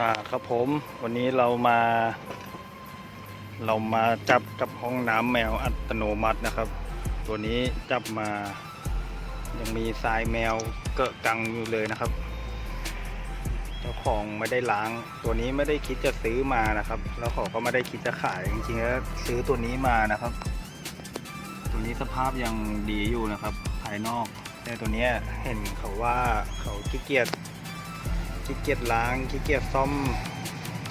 อ่าครับผมวันนี้เรามา เรามาจับกับห้องน้ำแมวอัตโนมัตินะครับ ตัวนี้จับมา ยังมีทรายแมวเกอะกังอยู่เลยนะครับ เจ้าของไม่ได้ล้าง ตัวนี้ไม่ได้คิดจะซื้อมานะครับ แล้วเขาก็ไม่ได้คิดจะขายจริงๆแล้วซื้อตัวนี้มานะครับ ตัวนี้สภาพยังดีอยู่นะครับ ภายนอกแต่ตัวนี้เห็นเขาว่าเขาขี้เกียจ ขี้เกียจล้างขี้เกียจซ่อม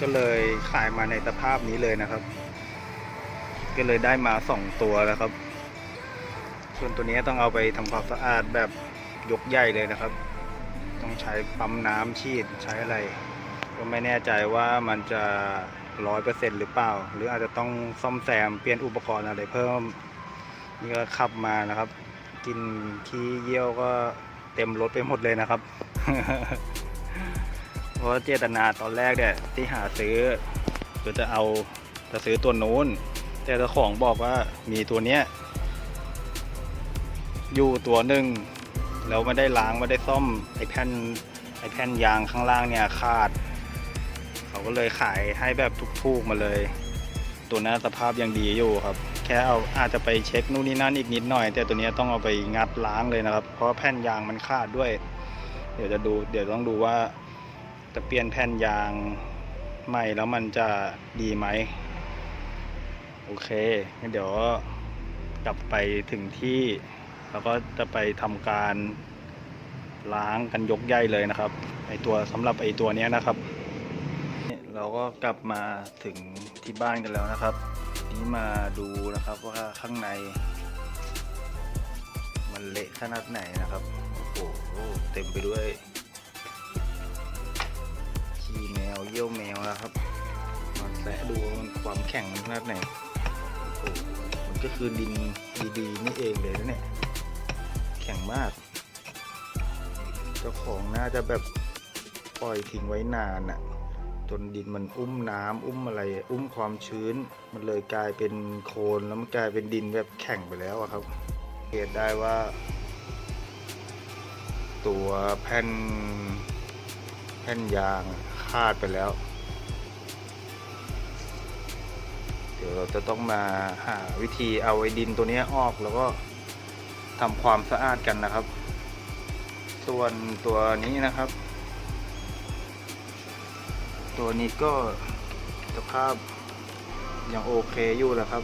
ก็เลยขายมาในสภาพนี้เลยนะครับ ก็เลยได้มาสองตัวแล้วครับ ส่วนตัวนี้ต้องเอาไปทำความสะอาดแบบยกใหญ่เลยนะครับ ต้องใช้ปั๊มน้ำฉีดใช้อะไร ก็ไม่แน่ใจว่ามันจะร้อยเปอร์เซ็นต์หรือเปล่า หรืออาจจะต้องซ่อมแซมเปลี่ยนอุปกรณ์อะไรเพิ่ม นี่ก็ขับมานะครับ กินขี้เยี่ยวก็เต็มรถไปหมดเลยนะครับ เพราะเจตนาตอนแรกเนี่ยที่หาซื้อก็จะเอาจะซื้อตัวนู้น แต่เจ้าของบอกว่ามีตัวเนี้ยอยู่ตัวหนึ่งแล้วไม่ได้ล้างไม่ได้ซ่อมไอ้แผ่นไอ้แผ่นยางข้างล่างเนี่ยขาด เขาก็เลยขายให้แบบทุกๆมาเลย ตัวนั้นสภาพยังดีอยู่ครับ แค่เอาอาจจะไปเช็คนู่นนี่นั่นอีกนิดหน่อย แต่ตัวนี้ต้องเอาไปงัดล้างเลยนะครับ เพราะแผ่นยางมันขาดด้วย เดี๋ยวจะดูเดี๋ยวต้องดูว่า จะเปลี่ยนแผ่นยางใหม่แล้วมันจะดีไหม โอเคงั้นเดี๋ยวกลับไปถึงที่ แล้วก็จะไปทำการล้างกันยกใหญ่เลยนะครับไอตัวสำหรับไอตัวนี้นะครับ เราก็กลับมาถึงที่บ้านกันแล้วนะครับ นี้มาดูนะครับว่าข้างใน มันเละขนาดไหนนะครับ โอ้โหเต็มไปด้วย เยี่ยวแมวนะครับมาแสะดูมันความแข็งขนาดไหนโอ้มันก็คือดินดีๆนี่เองเลยนะเนี่ย แข็งมาก เจ้าของน่าจะแบบปล่อยทิ้งไว้นานอะ่ะจนดินมันอุ้มน้ำอุ้มอะไร อุ้มความชื้น มันเลยกลายเป็นโคลนแล้วมันกลายเป็นดินแบบแข็งไปแล้วอะครับเหตุได้ว่า ตัวแผ่นแผ่นยางาดไปแล้ว เดี๋ยวเราจะต้องมาหาวิธีเอาไอ้ดินตัวนี้ออกแล้วก็ทำความสะอาดกันนะครับ ส่วนตัวนี้นะครับ ตัวนี้ก็สภาพยังโอเคอยู่แหละครับ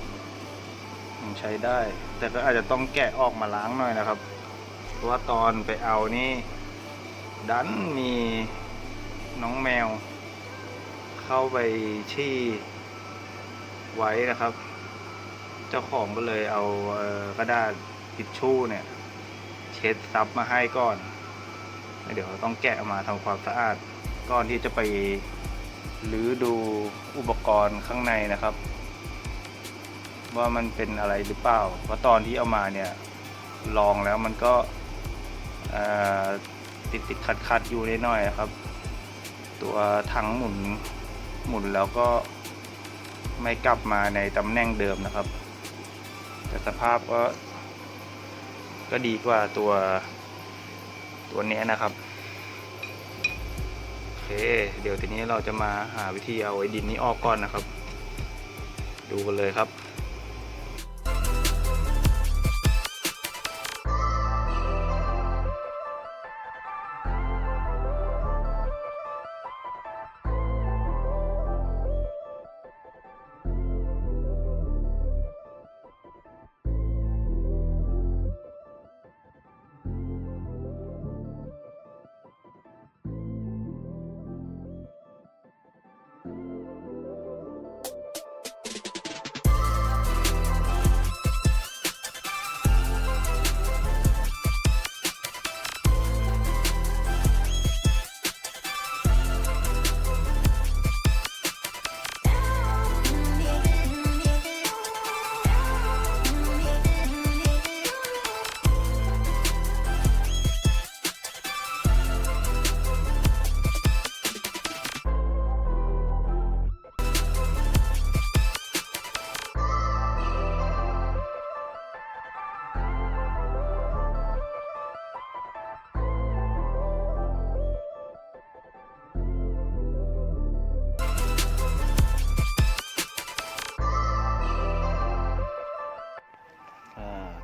ยังใช้ได้ แต่ก็อาจจะต้องแกะออกมาล้างหน่อยนะครับ เพราะว่าตอนไปเอานี่ดันมี น้องแมว เข้าไปชี่ไว้นะครับ เจ้าของก็เลยเอาเออกระดาษทิชชู่เนี่ย เช็ดซับมาให้ก่อน เดี๋ยวต้องแกะออกมาทำความสะอาดก่อนที่จะไปหรือดูอุปกรณ์ข้างในนะครับ ว่ามันเป็นอะไรหรือเปล่าเพราะตอนที่เอามาเนี่ยลองแล้วมันก็ติดติดขัดขัดอยู่นิดหน่อยนะครับ ตัวถังหมุนหมุนแล้วก็ไม่กลับมาในตำแหน่งเดิมนะครับ แต่สภาพก็ก็ดีกว่าตัวตัวนี้นะครับโอเคเดี๋ยวทีนี้เราจะมาหาวิธีเอาไอ้ดินนี้ออกก่อนนะครับ ดูกันเลยครับ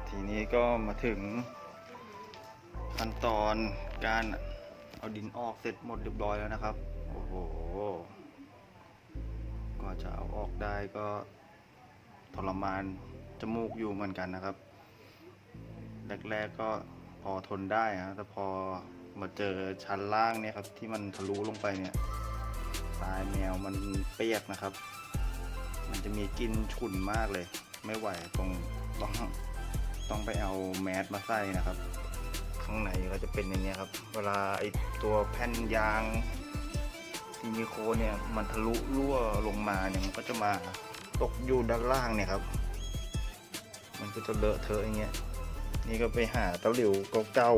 ทีนี้ก็มาถึงขั้นตอนการเอาดินออกเสร็จหมดเรียบร้อยแล้วนะครับ โอ้โห ก็จะเอาออกได้ก็ทรมานจมูกอยู่เหมือนกันนะครับ แรกๆก็พอทนได้ฮะแต่พอมาเจอชั้นล่างเนี่ยครับที่มันทะลุลงไปเนี่ยทรายแมวมันเปียกนะครับ มันจะมีกลิ่นฉุนมากเลย ไม่ไหวตรงต้อง ต้องไปเอาแมสมาใส่นะครับ ข้างในก็จะเป็นอย่างเงี้ยครับ เวลาไอตัวแผ่นยางซิลิโคนเนี่ยมันทะลุรั่วลงมาเนี่ยมันก็จะมาตกอยู่ด้านล่างเนี่ยครับ มันก็จะเลอะเทอะอย่างเงี้ย นี่ก็ไปหาตาหลิวเก่า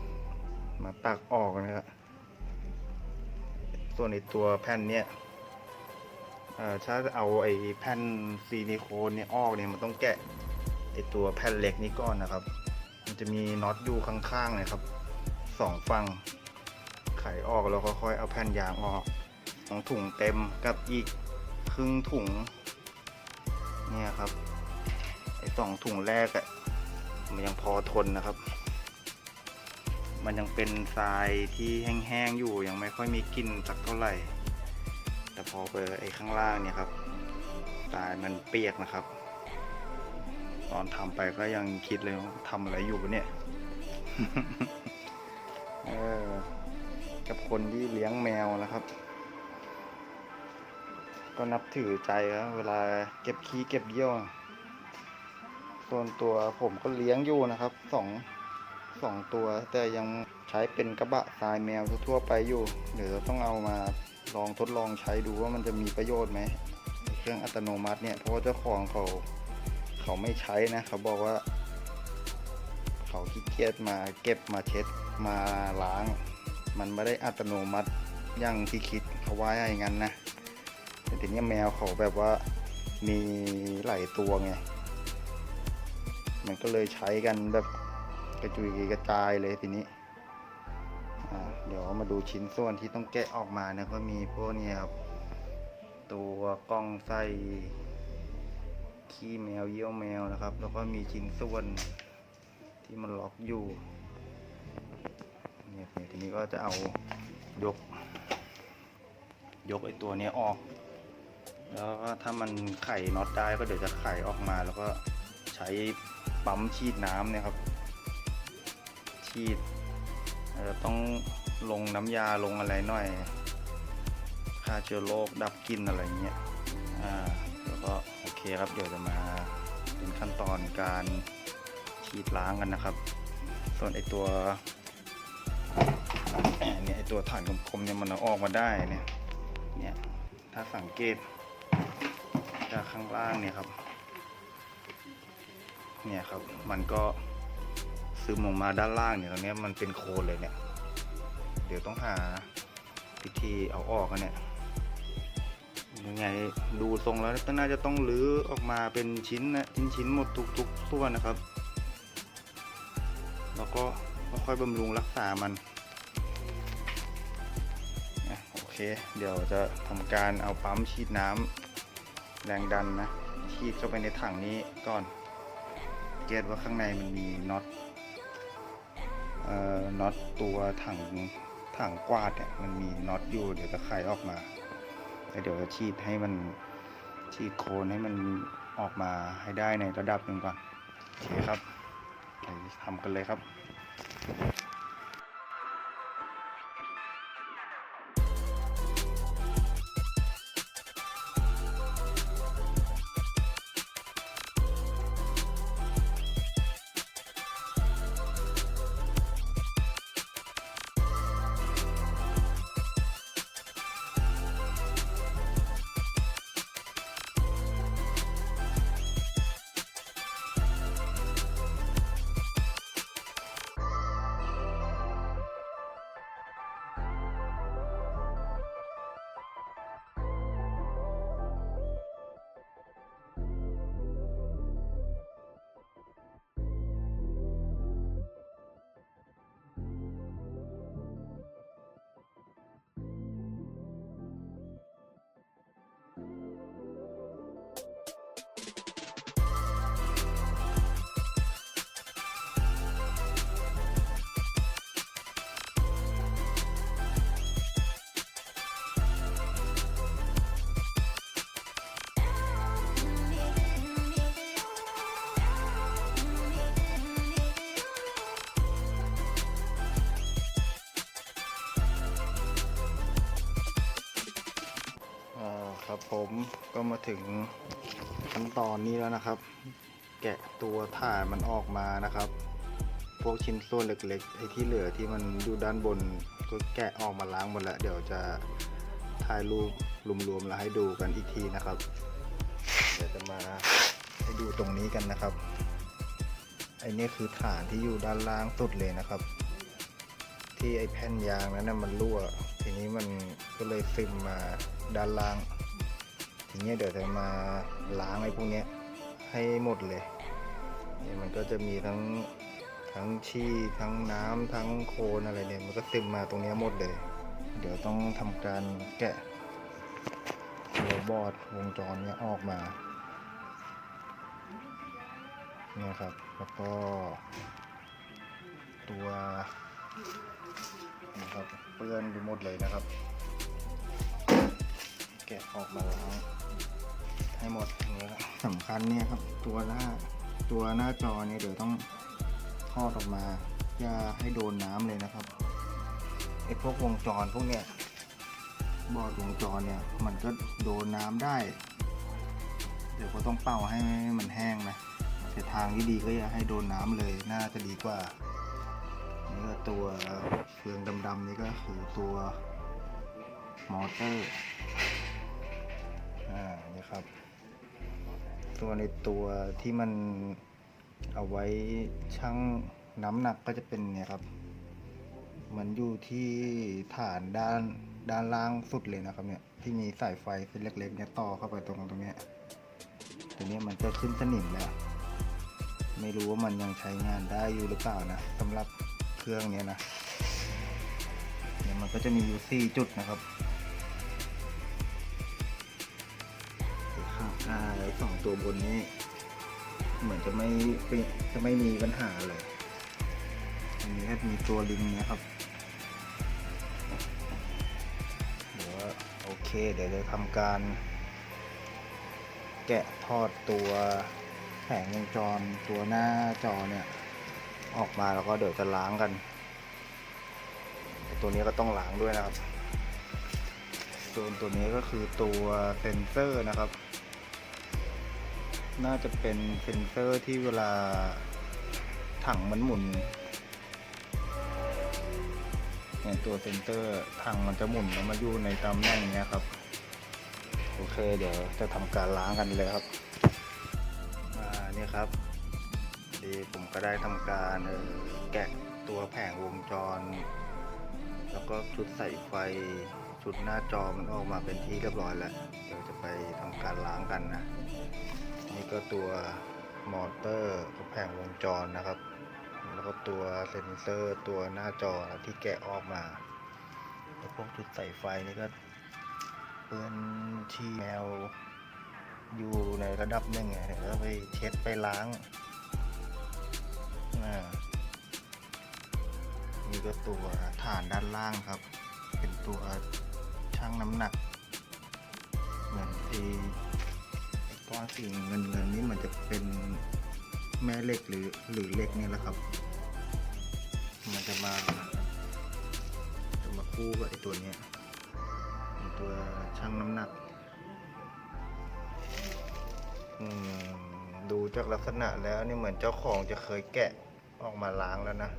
ๆมาตักออกนะครับส่วนในตัวแผ่นเนี่ยเอ่อถ้าเอาไอ้แผ่นซิลิโคนเนี่ยออกเนี่ยมันต้องแกะ ไอตัวแผ่นเหล็กนี้ก่อนนะครับ มันจะมีน็อตอยู่ข้างๆนะครับสองฝั่งไขออกแล้วค่อยๆเอาแผ่นยางออกสองถุงเต็มกับอีกครึ่งถุงเนี่ยครับไอสองถุงแรกอะมันยังพอทนนะครับ มันยังเป็นทรายที่แห้งๆอยู่ยังไม่ค่อยมีกลิ่นสักเท่าไหร่ แต่พอไปไอข้างล่างเนี่ยครับทรายมันเปียกนะครับ ตอนทำไปก็ยังคิดเลยว่าทำอะไรอยู่วะเนี่ย เออ กับคนที่เลี้ยงแมวนะครับ ก็นับถือใจครับเวลาเก็บขี้เก็บเยี่ยว ส่วนตัวผมก็เลี้ยงอยู่นะครับสองสองตัว แต่ยังใช้เป็นกระบะทรายแมวทั่วไปอยู่เดี๋ยวต้องเอามาลองทดลองใช้ดูว่ามันจะมีประโยชน์ไหมเครื่องอัตโนมัติเนี่ยเพราะว่าเจ้าของเขา เขาไม่ใช้นะ เขาบอกว่า เขาขี้เกียจมาเก็บมาเช็ดมาล้าง มันไม่ได้อัตโนมัติอย่างที่คิดเขาว่าอย่างนั้นนะแต่ทีนี้แมวเขาแบบว่ามีหลายตัวไง มันก็เลยใช้กันแบบกระจุยกระจายเลยทีนี้เดี๋ยวมาดูชิ้นส่วนที่ต้องแกะออกมานะก็มีพวกนี้ครับ ตัวกล้องไส ขี้แมวเยี่ยวแมวนะครับ แล้วก็มีชิ้นส่วนที่มันล็อกอยู่เนี่ยทีนี้ก็จะเอายก ยกไอ้ตัวนี้ออก แล้วก็ถ้ามันไข่น็อตได้ก็เดี๋ยวจะไข่ออกมาแล้วก็ใช้ปั๊มฉีดน้ำเนี่ยครับ ฉีดเอ่อต้องลงน้ำยาลงอะไรหน่อยฆ่าเชื้อโรคดับกลิ่นอะไรเงี้ยอ่า ก็โอเคครับเดี๋ยวจะมาเป็นขั้นตอนการฉีดล้างกันนะครับ ส่วนไอตัวเนี่ยไอตัวฐานคมๆเนี่ยมันเอาออกมาได้เนี่ยเนี่ยถ้าสังเกตจากข้างล่างเนี่ยครับเนี่ยครับมันก็ซึมลงมาด้านล่างเนี่ยตรงนี้มันเป็นโคลนเลยเนี่ย เดี๋ยวต้องหาวิธีเอาออกกันเนี่ย ยังไงดูทรงแล้วก็น่าจะต้องรื้อออกมาเป็นชิ้นนะชิ้นชิ้นๆหมดทุกๆตัวนะครับ แล้วก็ค่อยบำรุงรักษามันนะโอเค เดี๋ยวจะทำการเอาปั๊มฉีดน้ำแรงดันนะฉีดเข้าไปในถังนี้ก่อนเกตว่าข้างในมันมีน็อตเอ่อน็อตตัวถังถังกวาดเนี่ยมันมีน็อตอยู่เดี๋ยวจะไขออกมา แล้วเดี๋ยวจะฉีดให้มันฉีดโคนให้มันออกมาให้ได้ในระดับหนึ่งก่อนโอเคครับไปทำกันเลยครับ มาถึงขั้นตอนนี้แล้วนะครับ แกะตัวถ่านมันออกมานะครับ พวกชิ้นส่วนเล็กๆไอ้ที่เหลือที่มันอยู่ด้านบนก็แกะออกมาล้างหมดแล้ว เดี๋ยวจะถ่ายรูปรวมๆแล้วให้ดูกันอีกทีนะครับ เดี๋ยวจะมาให้ดูตรงนี้กันนะครับไอ้นี่คือฐานที่อยู่ด้านล่างสุดเลยนะครับ ที่ไอ้แผ่นยางนั้นนะมันรั่ว ทีนี้มันก็เลยซึมมาด้านล่าง ทีนี้เดี๋ยวจะมาล้างไอ้พวกเนี้ยให้หมดเลยเนี่ยมันก็จะมีทั้งทั้งชี้ทั้งน้ำทั้งโคลนอะไรเนี่ยมันก็ซึมมาตรงนี้หมดเลย เดี๋ยวต้องทำการแกะตัวบอดวงจรเนี้ยออกมาเนี่ยครับแล้วก็ตัวนะครับเปื้อนไปหมดเลยนะครับ แกะออกมาล้าง ให้หมดเนี่ยครับสำคัญเนี่ยครับ ตัวหน้าตัวหน้าจอเนี่ยเดี๋ยวต้องทอดออกมาอย่าให้โดนน้ำเลยนะครับไอ้พวกวงจรพวกเนี้ยบอร์ดวงจรเนี่ย มันก็โดนน้ำได้ เดี๋ยวก็ต้องเป่าให้มันแห้งนะแต่ทางที่ดีก็อย่าให้โดนน้ำเลยน่าจะดีกว่านี่ก็ตัวเฟืองดำๆนี่ก็คือตัวมอเตอร์อ่านี่ครับ ตัวในตัวที่มันเอาไว้ชั่งน้ำหนักก็จะเป็นเนี่ยครับ มันอยู่ที่ฐานด้านด้านล่างสุดเลยนะครับเนี่ยที่มีสายไฟเส้นเล็กๆเนี่ยต่อเข้าไปตรงตรงเนี้ยตัวนี้มันจะขึ้นสนิมแล้ว ไม่รู้ว่ามันยังใช้งานได้อยู่หรือเปล่านะสำหรับเครื่องเนี้ยนะเนี่ยมันก็จะมีอยู่สี่จุดนะครับ อ่าสองตัวบนนี้ เหมือนจะไม่จะไม่มีปัญหาเลยอันนี้แค่มีตัวลิงนะครับเดี๋ยวโอเค เดี๋ยวจะทำการ แกะทอดตัวแผงวงจรตัวหน้าจอเนี่ย ออกมาแล้วก็เดี๋ยวจะล้างกัน ตัวนี้ก็ต้องล้างด้วยนะครับส่วนตัวนี้ก็คือตัวเซนเซอร์นะครับ น่าจะเป็นเซนเซอร์ที่เวลาถังมันหมุนเนี่ยตัวเซนเซอร์ถังมันจะหมุนแล้วมาอยู่ในตำแหน่งเนี้ยครับโอเคเดี๋ยวจะทำการล้างกันเลยครับอ่านี่ครับดีผมก็ได้ทำการแกะตัวแผงวงจร แล้วก็ชุดใส่ไฟชุดหน้าจอมันออกมาเป็นที่เรียบร้อยแล้ว เดี๋ยวจะไปทำการล้างกันนะ ก็ตัวมอเตอร์กับแผงวงจรนะครับ แล้วก็ตัวเซนเซอร์ตัวหน้าจอที่แกะออกมา แล้วพวกชุดใส่ไฟนี่ก็เปื้อนที่แมวอยู่ในระดับหนึ่งไงเดี๋ยวก็ไปเช็ดไปล้างนี่ก็ตัวฐานด้านล่างครับ เป็นตัวชั่งน้ำหนักเหมือนที่ ก้อนสีเงินเงินๆนี่มันจะเป็นแม่เหล็กหรือหรือเหล็กนี่แหละครับ มันจะมาจะมาคู่กับไอ้ตัวเนี้ยตัวชั่งน้ำหนักดูจากลักษณะแล้วนี่เหมือนเจ้าของจะเคยแกะออกมาล้างแล้วนะ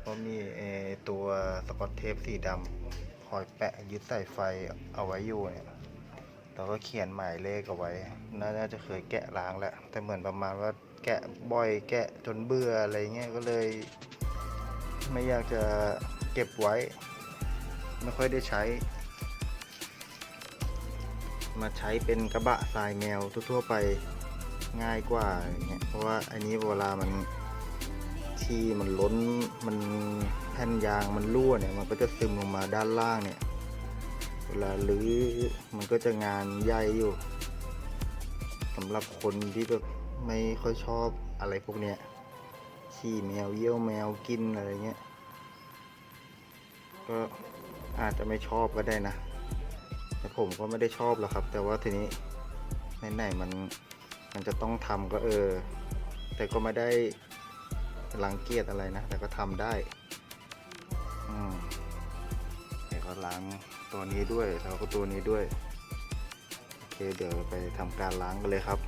เพราะมีเออตัวสกอตเทปสีดำคอยแปะยึดสายไฟเอาไว้อยู่เนี่ย แล้วก็เขียนหมายเลขเอาไว้ น่าจะเคยแกะล้างแล้วแต่เหมือนประมาณว่าแกะบ่อยแกะจนเบื่ออะไรเงี้ยก็เลย ไม่อยากจะเก็บไว้ ไม่ค่อยได้ใช้ มาใช้เป็นกระบะทรายแมวทั่วๆไปง่ายกว่าเงี้ยเพราะว่าอันนี้เวลามันที่มันล้นมันแผ่นยางมันรั่วเนี่ยมันก็จะซึมลงมาด้านล่างเนี่ย เวลาลื้อมันก็จะงานใหญ่อยู่สำหรับคนที่แบบไม่ค่อยชอบอะไรพวกเนี้ยขี้แมวเยี่ยวแมวกินอะไรเงี้ยก็อาจจะไม่ชอบก็ได้นะ แต่ผมก็ไม่ได้ชอบหรอกครับ แต่ว่าทีนี้ไหนๆมันมันจะต้องทำก็เออ แต่ก็ไม่ได้รังเกียจอะไรนะ แต่ก็ทำได้ อืม ล้างตัวนี้ด้วยแล้วก็ตัวนี้ด้วย โอเคเดี๋ยวไปทำการล้างกันเลยครับ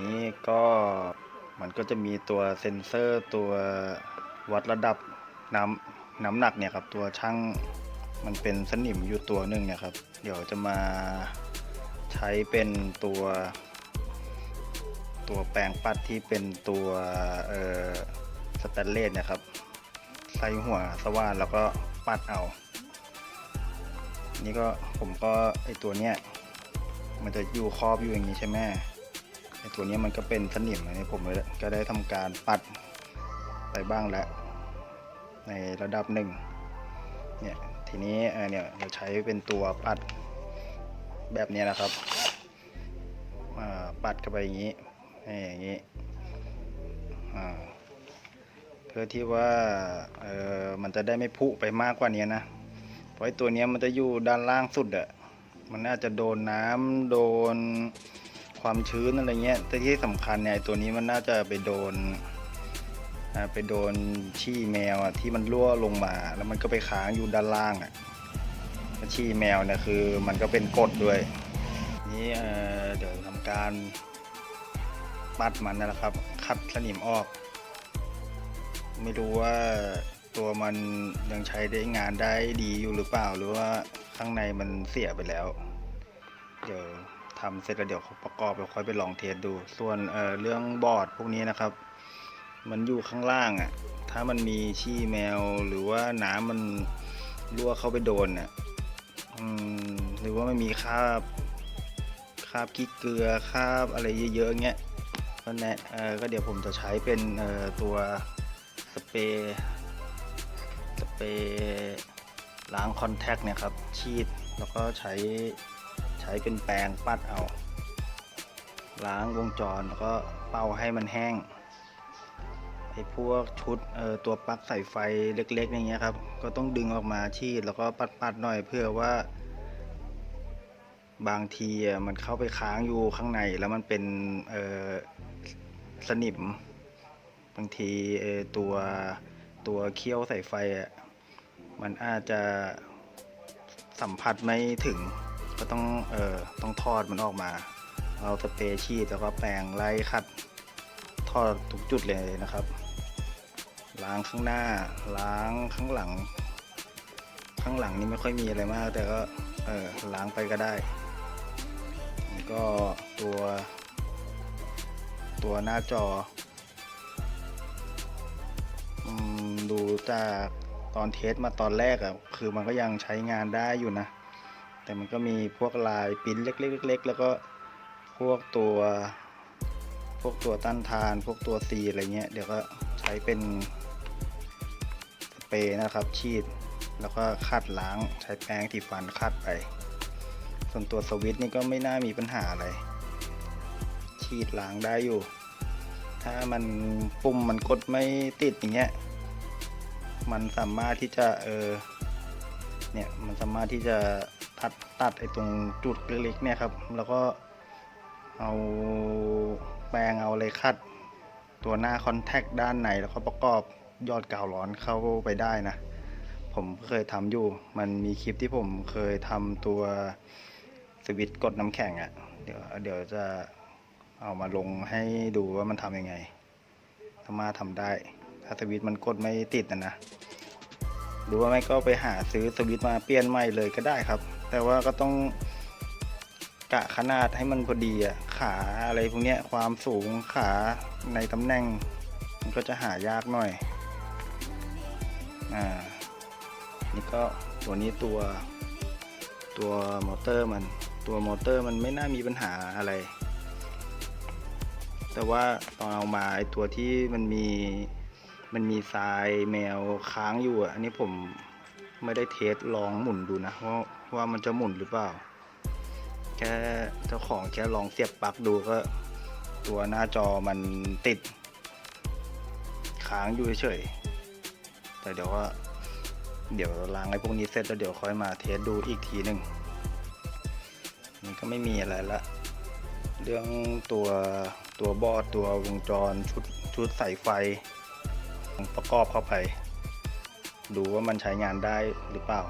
นี่ก็มันก็จะมีตัวเซ็นเซอร์ตัววัดระดับน้ำน้ำหนักเนี่ยครับตัวช่างมันเป็นสนิมอยู่ตัวหนึ่งเนี่ยครับ เดี๋ยวจะมาใช้เป็นตัว ตัวแปรงปัดที่เป็นตัวเอ่อสแตนเลสเนะครับ ใส่หัวสว่านแล้วก็ปัดเอา นี่ก็ผมก็ไอตัวเนี้ยมันจะอยู่ครอบอยู่อย่างนี้ใช่ไหม ไอตัวนี้มันก็เป็นสนิมอันนี้ผมก็ได้ทำการปัดไปบ้างแล้ว ในระดับหนึ่งเนี่ยทีนี้เนี่ยเราใช้เป็นตัวปัดแบบนี้นะครับปัดเข้าไปอย่างนี้ให้อย่างนี้เพื่อที่ว่าเออมันจะได้ไม่พุไปมากกว่านี้นะเพราะไอตัวนี้มันจะอยู่ด้านล่างสุดอะมันน่าจะโดนน้ำโดน ความชื้นอะไรเงี้ย แต่ที่สำคัญเนี่ยตัวนี้มันน่าจะไปโดนไปโดนชี้แมวอะที่มันรั่วลงมา แล้วมันก็ไปค้างอยู่ด้านล่างอะชี้แมวเนี่ยคือมันก็เป็นกดด้วย นี่เอ่อเดี๋ยวทำการปัดมันนะครับ คัดสนิมออก ไม่รู้ว่าตัวมันยังใช้ได้งานได้ดีอยู่หรือเปล่า หรือว่าข้างในมันเสียไปแล้ว เดี๋ยว ทำเสร็จแล้วเดี๋ยวประกอบแล้วค่อยไปลองเทสดู ส่วนเเรื่องบอร์ดพวกนี้นะครับ มันอยู่ข้างล่างอะ่ะ ถ้ามันมีชี้แมวหรือว่าน้ำมันรั่วเข้าไปโดนอะหรือว่ามันมีคราบคราบขี้เกลือคราบอะไรเยอะๆเงี้ยก็แน่ก็เดี๋ยวผมจะใช้เป็นตัวสเปรย์สเปรย์ล้างคอนแทคเนี่ยครับฉีดแล้วก็ใช้ ใช้เป็นแปรงปัดเอา ล้างวงจรแล้วก็เป่าให้มันแห้งไอ้พวกชุดเอ่อตัวปลั๊กใสายไฟเล็กๆอย่างเงี้ยครับ ก็ต้องดึงออกมาชีดแล้วก็ปัดๆหน่อยเพื่อว่า บางทีมันเข้าไปค้างอยู่ข้างในแล้วมันเป็นเอ่อสนิม บางทีเอ่อตัวตัวเคี้ยวใสายไฟอะมันอาจจะสัมผัสไม่ถึง ก็ต้องเอ่อต้องทอดมันออกมา เอาสเปรย์ชีดแล้วก็แปรงไล่ขัดทอดทุกจุดเลยนะครับ ล้างข้างหน้า ล้างข้างหลัง ข้างหลังนี่ไม่ค่อยมีอะไรมาก แต่ก็เออล้างไปก็ได้แล้วก็ตัว ตัวหน้าจอดูจากตอนเทสมาตอนแรกอะคือมันก็ยังใช้งานได้อยู่นะ แต่มันก็มีพวกลายปิ้นเล็กๆๆแล้วก็พวกตัวพวกตัวต้านทาน พวกตัวซีอะไรเงี้ยเดี๋ยวก็ใช้เป็นสเปรย์นะครับฉีดแล้วก็ขัดล้างใช้แป้งที่ฟันขัดไป ส่วนตัวสวิตช์นี่ก็ไม่น่ามีปัญหาอะไรฉีดล้างได้อยู่ ถ้ามันปุ่มมันกดไม่ติดอย่างเงี้ยมันสามารถที่จะเออเนี่ยมันสามารถที่จะ ตัดตัดไอ้ตรงจุดเล็กๆเนี่ยครับ แล้วก็เอาแปรงเอาอะไรคัด ตัวหน้าคอนแทคด้านในแล้วก็ประกอบยอดกาวร้อนเข้าไปได้นะ ผมเคยทำอยู่ มันมีคลิปที่ผมเคยทำตัวสวิตช์กดน้ำแข็งอะ่ะ เดี๋ยวเดี๋ยวจะเอามาลงให้ดูว่ามันทำยังไงสามารถทำได้ ถ้าสวิตช์มันกดไม่ติดนะนะหรือว่าไม่ก็ไปหาซื้อสวิตช์มาเปลี่ยนใหม่เลยก็ได้ครับ แต่ว่าก็ต้องกะขนาดให้มันพอดีอะขาอะไรพวกเนี้ยความสูงขาในตำแหน่ง มันก็จะหายากหน่อยอ่านี่ก็ตัวนี้ตัวตัวมอเตอร์มันตัวมอเตอร์มันไม่น่ามีปัญหาอะไร แต่ว่าตอนเอามาไอตัวที่มันมีมันมีทรายแมวค้างอยู่อะอันนี้ผมไม่ได้เทสลองหมุนดูนะว่าะ ว่ามันจะหมุนหรือเปล่า แค่เจ้าของแค่ลองเสียบปลั๊กดูก็ ตัวหน้าจอมันติด ค้างอยู่เฉยๆแต่เดี๋ยวว่าเดี๋ยวล้างไอ้พวกนี้เสร็จแล้วเดี๋ยวค่อยมาเทสดูอีกทีหนึ่งนี่ก็ไม่มีอะไรละ เรื่องตัวตัวบอร์ดตัววงจรชุดชุดสายไฟประกอบเข้าไป ดูว่ามันใช้งานได้หรือเปล่า